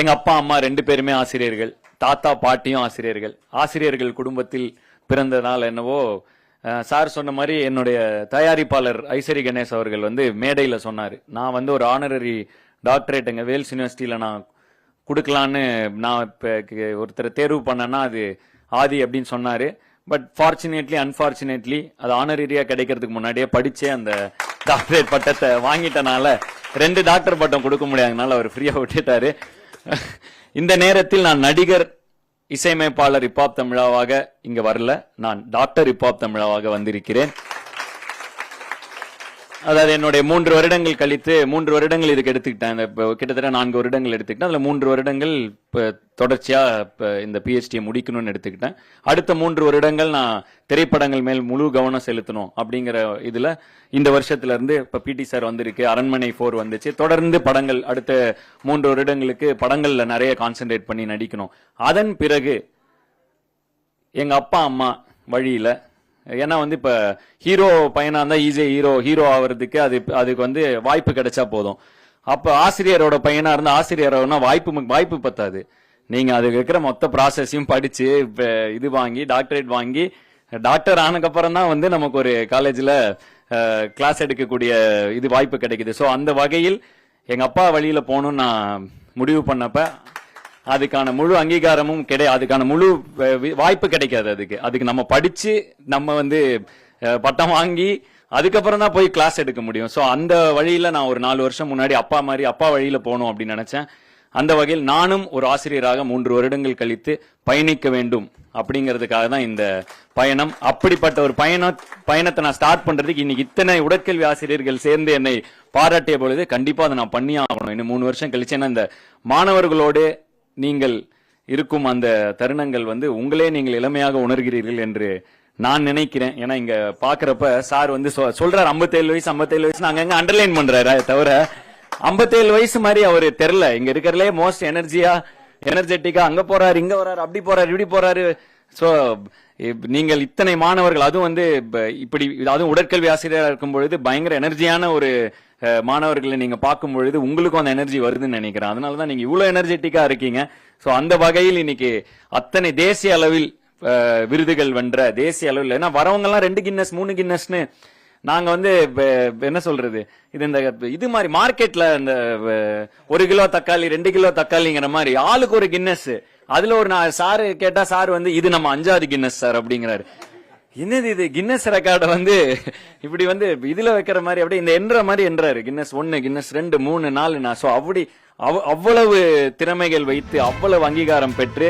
எங்க அப்பா அம்மா ரெண்டு பேருமே ஆசிரியர்கள் தாத்தா பாட்டியும் ஆசிரியர்கள். ஆசிரியர்கள் குடும்பத்தில் பிறந்ததால் என்னவோ சார் சொன்ன மாதிரி என்னுடைய தயாரிப்பாளர் ஐசரி கணேஷ் அவர்கள் வந்து மேடையில் சொன்னார். நான் வந்து ஒரு ஆனரரி டாக்டரேட் எங்கள் வேல்ஸ் யூனிவர்சிட்டியில் நான் கொடுக்கலான்னு நான் இப்போ ஒருத்தர் ஒருத்தரை தேர்வு பண்ணேன்னா அது ஆதி அப்படின்னு சொன்னார். பட் ஃபார்ச்சுனேட்லி அன்ஃபார்ச்சுனேட்லி அது ஆனரரியாக கிடைக்கிறதுக்கு முன்னாடியே படித்தே அந்த டாக்டரேட் பட்டத்தை வாங்கிட்டனால ரெண்டு டாக்டர் பட்டம் கொடுக்க முடியாதனால அவர் ஃப்ரீயாக விட்டுட்டாரு. இந்த நேரத்தில் நான் நடிகர் இசையமைப்பாளர் இப்பாப் தமிழாவாக இங்க வரல. நான் டாக்டர் இப்பாப் தமிழாவாக வந்திருக்கிறேன். அதாவது என்னுடைய மூன்று வருடங்கள் கழித்து மூன்று வருடங்கள் இதுக்கு எடுத்துக்கிட்டேன். இந்த கிட்டத்தட்ட நான்கு வருடங்கள் எடுத்துக்கிட்டேன். அதில் மூன்று வருடங்கள் இப்போ தொடர்ச்சியாக இப்போ இந்த பிஹெச்டியை முடிக்கணும்னு எடுத்துக்கிட்டேன். அடுத்த மூன்று வருடங்கள் நான் திரைப்படங்கள் மேல் முழு கவனம் செலுத்தணும் அப்படிங்கிற இதில் இந்த வருஷத்துலேருந்து இப்போ பிடி சார் வந்திருக்கு அரண்மனை ஃபோர் வந்துச்சு. தொடர்ந்து படங்கள் அடுத்த மூன்று வருடங்களுக்கு படங்களில் நிறைய கான்சென்ட்ரேட் பண்ணி நடிக்கணும். அதன் பிறகு எங்கள் அப்பா அம்மா வழியில் ஏன்னா வந்து இப்போ ஹீரோ பையனாக இருந்தால் ஈஸியாக ஹீரோ ஹீரோ ஆகிறதுக்கு அது அதுக்கு வந்து வாய்ப்பு கிடைச்சா போதும். அப்போ ஆசிரியரோட பையனாக இருந்தால் ஆசிரியரோனா வாய்ப்பு வாய்ப்பு பத்தாது. நீங்கள் அதுக்கு இருக்கிற மொத்த ப்ராசஸையும் படித்து இப்போ இது வாங்கி டாக்டரேட் வாங்கி டாக்டர் ஆனதுக்கப்புறம் தான் வந்து நமக்கு ஒரு காலேஜில் கிளாஸ் எடுக்கக்கூடிய இது வாய்ப்பு கிடைக்குது. ஸோ அந்த வகையில் எங்கள் அப்பா வழியில் போகணும்னு நான் முடிவு பண்ணப்போ அதுக்கான முழு அங்கீகாரமும் கிடையாது அதுக்கான முழு வாய்ப்பு கிடைக்காது அதுக்கு. அதுக்கு நம்ம படிச்சு நம்ம வந்து பட்டம் வாங்கி அதுக்கப்புறம் தான் போய் கிளாஸ் எடுக்க முடியும். ஸோ அந்த வழியில் நான் ஒரு நாலு வருஷம் முன்னாடி அப்பா மாதிரி அப்பா வழியில் போகணும் அப்படின்னு நினச்சேன். அந்த வகையில் நானும் ஒரு ஆசிரியராக மூன்று வருடங்கள் கழித்து பயணிக்க வேண்டும் அப்படிங்கிறதுக்காக தான் இந்த பயணம். அப்படிப்பட்ட ஒரு பயண பயணத்தை நான் ஸ்டார்ட் பண்ணுறதுக்கு இன்னைக்கு இத்தனை உடற்கல்வி ஆசிரியர்கள் சேர்ந்து என்னை பாராட்டிய பொழுது கண்டிப்பாக அதை நான் பண்ணி ஆகணும். இன்னும் மூணு வருஷம் கழிச்சு ஏன்னா இந்த மாணவர்களோடு நீங்கள் இருக்கும் அந்த தருணங்கள் வந்து உங்களே நீங்கள் இளமையாக உணர்கிறீர்கள் என்று நான் நினைக்கிறேன். ஏன்னா இங்க பாக்குறப்ப சார் வந்து சொ- சொல்றாரு 57 வயசு 57 வயசு அங்க அண்டர்லைன் பண்றாரு? தவிர 57 வயசு மாதிரி அவரு தெரியல. இங்க இருக்கிறதுலே மோஸ்ட் எனர்ஜியா எனர்ஜெட்டிக்கா அங்க போறாரு இங்க வராரு அப்படி போறாரு இப்படி போறாரு. சோ நீங்கள் இத்தனை மாணவர்கள் அதுவும் வந்து இப்படி அதுவும் உடற்கல்வி ஆசிரியராக இருக்கும் பொழுது பயங்கர எனர்ஜியான ஒரு மாணவர்களை நீங்க பார்க்கும் பொழுது உங்களுக்கும் அந்த எனர்ஜி வருதுன்னு நினைக்கிறேன். அதனால தான் நீங்க இவ்வளவு எனர்ஜெட்டிக்கா இருக்கீங்க. ஸோ அந்த வகையில் இன்னைக்கு அத்தனை தேசிய அளவில் விருதுகள் வென்ற தேசிய அளவில் ஏன்னா வரவங்கெல்லாம் ரெண்டு கின்னஸ் மூணு கின்னஸ்னு நாங்க வந்து என்ன சொல்றது? இது இந்த இது மாதிரி மார்க்கெட்ல இந்த ஒரு கிலோ தக்காளி ரெண்டு கிலோ தக்காளிங்கிற மாதிரி ஆளுக்கு ஒரு கின்னஸ் அதுல ஒரு நான் சாரு கேட்டா சார் வந்து இது நம்ம அஞ்சாவது கின்னஸ் சார் அப்படிங்கிறாரு. என்னது இது? கின்னஸ் ரெக்கார்டை வந்து இப்படி வந்து இதுல வைக்கிற மாதிரி அப்படியே இந்த என்ற மாதிரி என்றாரு. கின்னஸ் ஒன்னு கின்னஸ் ரெண்டு மூணு நாலு நான் ஸோ அப்படி அவ்வளவு திறமைகள் வைத்து அவ்வளவு அங்கீகாரம் பெற்று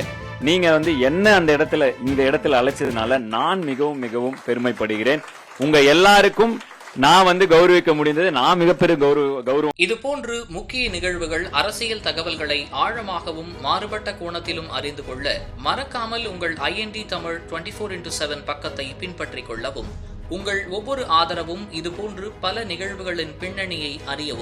நீங்க வந்து என்ன அந்த இடத்துல இந்த இடத்துல அழைச்சதுனால நான் மிகவும் மிகவும் பெருமைப்படுகிறேன். உங்க எல்லாருக்கும் நான் வந்து கௌரவிக்க முடிந்தது நான் மிகப்பெரிய கௌரவ கௌரவம். இதுபோன்று முக்கிய நிகழ்வுகள் அரசியல் தகவல்களை ஆழமாகவும் மாறுபட்ட கோணத்திலும் அறிந்து கொள்ள மறக்காமல் உங்கள் IND Tamil twenty four into seven பக்கத்தை பின்பற்றிக் கொள்ளவும். உங்கள் ஒவ்வொரு ஆதரவும் இதுபோன்று பல நிகழ்வுகளின் பின்னணியை அறியவும்.